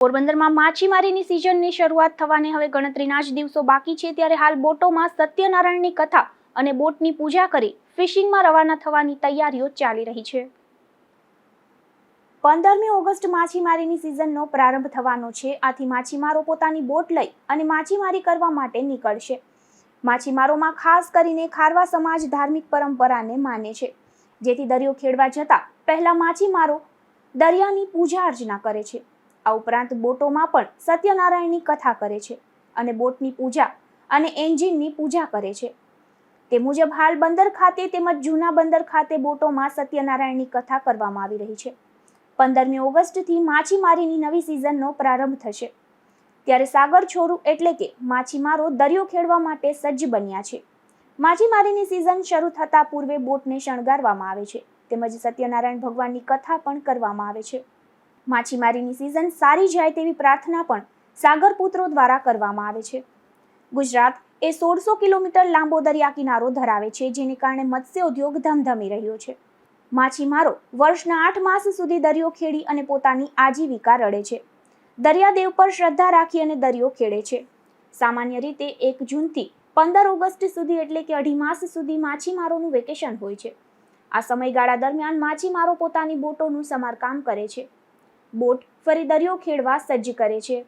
પોરબંદરમાં માછીમારીની સિઝનની શરૂઆત થવાને હવે ગણતરીના જ દિવસો બાકી છે ત્યારે હાલ બોટોમાં સત્યનારાયણની કથા અને બોટની પૂજા કરી ફિશિંગમાં રવાના થવાની તૈયારીઓ ચાલી રહી છે. પંદરમી ઓગસ્ટ માછીમારીની સિઝનનો પ્રારંભ થવાનો છે. આથી માછીમારો પોતાની બોટ લઈ અને માછીમારી કરવા માટે નીકળશે. માછીમારોમાં ખાસ કરીને ખારવા સમાજ ધાર્મિક પરંપરાને માને છે, જેથી દરિયો ખેડવા જતા પહેલા માછીમારો દરિયાની પૂજા અર્ચના કરે છે. આ ઉપરાંત બોટોમાં પણ સત્યનારાયણની કથા કરે છે અને બોટની પૂજા અને એન્જિનની પૂજા કરે છે. તે મુજબ હાલ બંદર ખાતે તેમજ જૂના બંદર ખાતે બોટોમાં સત્યનારાયણની કથા કરવામાં આવી રહી છે. પંદરમી ઓગસ્ટથી માછીમારીની નવી સિઝનનો પ્રારંભ થશે. ત્યારે સાગર છોરું એટલે કે માછીમારો દરિયો ખેડવા માટે સજ્જ બન્યા છે. માછીમારીની સિઝન શરૂ થતા પૂર્વે બોટને શણગારવામાં આવે છે. તેમજ સત્યનારાયણ ભગવાનની કથા પણ કરવામાં આવે છે. માછીમારીની સિઝન સારી જાય તેવી પ્રાર્થના પણ સાગર પુત્રો દ્વારા કરવામાં આવે છે. ગુજરાત એ સોળસો કિલોમીટર લાંબો દરિયા કિનારો ધરાવે છે, જેને કારણે મત્સ્ય ઉદ્યોગ ધમધમી રહ્યો છે. માછીમારો વર્ષના આઠ માસ સુધી દરિયો ખેડી અને પોતાની આજીવિકા રડે છે. દરિયાદેવ પર શ્રદ્ધા રાખી અને દરિયો ખેડે છે. સામાન્ય રીતે એક જૂનથી પંદર ઓગસ્ટ સુધી એટલે કે અઢી માસ સુધી માછીમારોનું વેકેશન હોય છે. આ સમયગાળા દરમિયાન માછીમારો પોતાની બોટોનું સમારકામ કરે છે. બોટ ફરી દરિયો ખેડવા સજ્જ કરે છે.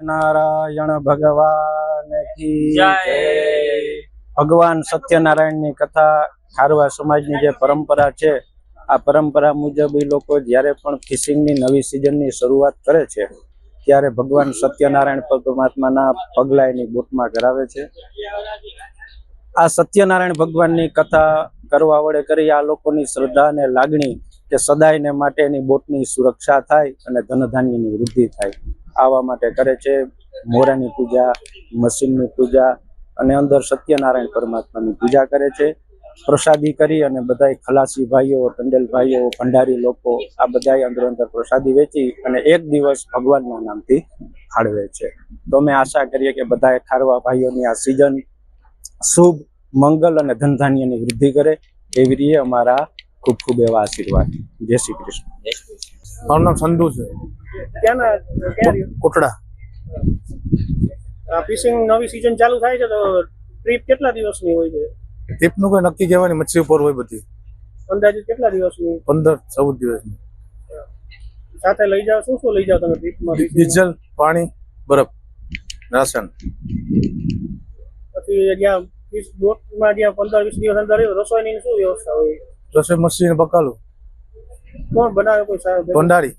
નારાયણ ભગવાન કી ભગવાન સત્યનારાયણની કથા ખારવા સમાજની જે પરંપરા છે આ પરંપરા મુજબ એ લોકો જ્યારે પણ ફિશિંગની નવી સિઝનની શરૂઆત કરે છે ત્યારે ભગવાન સત્યનારાયણ પરમાત્માના પગલા એની બોટમાં કરાવે છે. આ સત્યનારાયણ ભગવાનની કથા કરવા વડે કરી આ લોકોની શ્રદ્ધા અને લાગણી કે સદાયને માટે એની બોટની સુરક્ષા થાય અને ધનધાન્યની વૃદ્ધિ થાય. આવા માટે કરે છે મોરાની પૂજા મશીનની પૂજા અને અંદર સત્યનારાયણ પરમાત્માની પૂજા કરે છે. પ્રસાદી કરી અને બધાય ખલાસી ભાઈઓ, ટંડેલ ભાઈઓ, ભંડારી લોકો આ બધાય અંદર અંદર પ્રસાદી વેચી અને એક દિવસ ભગવાનના નામથી ફાળવે છે. તો અમે આશા કરીએ કે બધા ખારવા ભાઈઓની આ સિઝન શુભ, મંગલ અને ધનધાન્યની વૃદ્ધિ કરે. એવી રીતે અમારા ખૂબ ખૂબ એવા આશીર્વાદ. જય શ્રી કૃષ્ણ. મારું નામ સંધુ છે. કોટડા. ફિશિંગ નવી સિઝન ચાલુ થાય છે તો ટ્રીપ કેટલા દિવસની હોય છે? ટ્રીપનું કોઈ નક્કી કહેવાની મચ્છી ઉપર હોય બધી. અંદાજિત કેટલા દિવસની? પંદર ચૌદ દિવસની. સાથે લઈ જાઓ શું શું લઈ જાઓ તમે ટ્રીપમાં ડીઝલ પાણી બરફ રાશન. પછી જ્યાં વીસ બોટમાં જ્યાં પંદર વીસ દિવસ અંદર રસોઈની શું વ્યવસ્થા હોય? રસોઈ મશીન બકાલું. કોણ બનાવે કોઈ સાહેબ ભંડારી.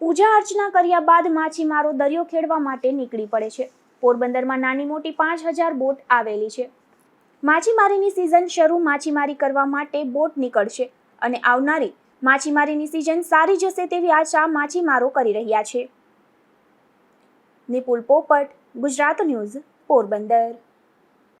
પૂજા અર્ચના કર્યા બાદ માછીમારો દરિયો ખેડવા માટે નીકળી પડે છે. પોરબંદરમાં નાની મોટી પાંચ હજાર બોટ આવેલી છે. માછીમારીની સિઝન શરૂ માછીમારી કરવા માટે બોટ નીકળશે અને આવનારી માછીમારીની સિઝન સારી જશે તેવી આશા માછીમારો કરી રહ્યા છે. નિપુલ પોપટ ગુજરાત ન્યૂઝ પોરબંદર.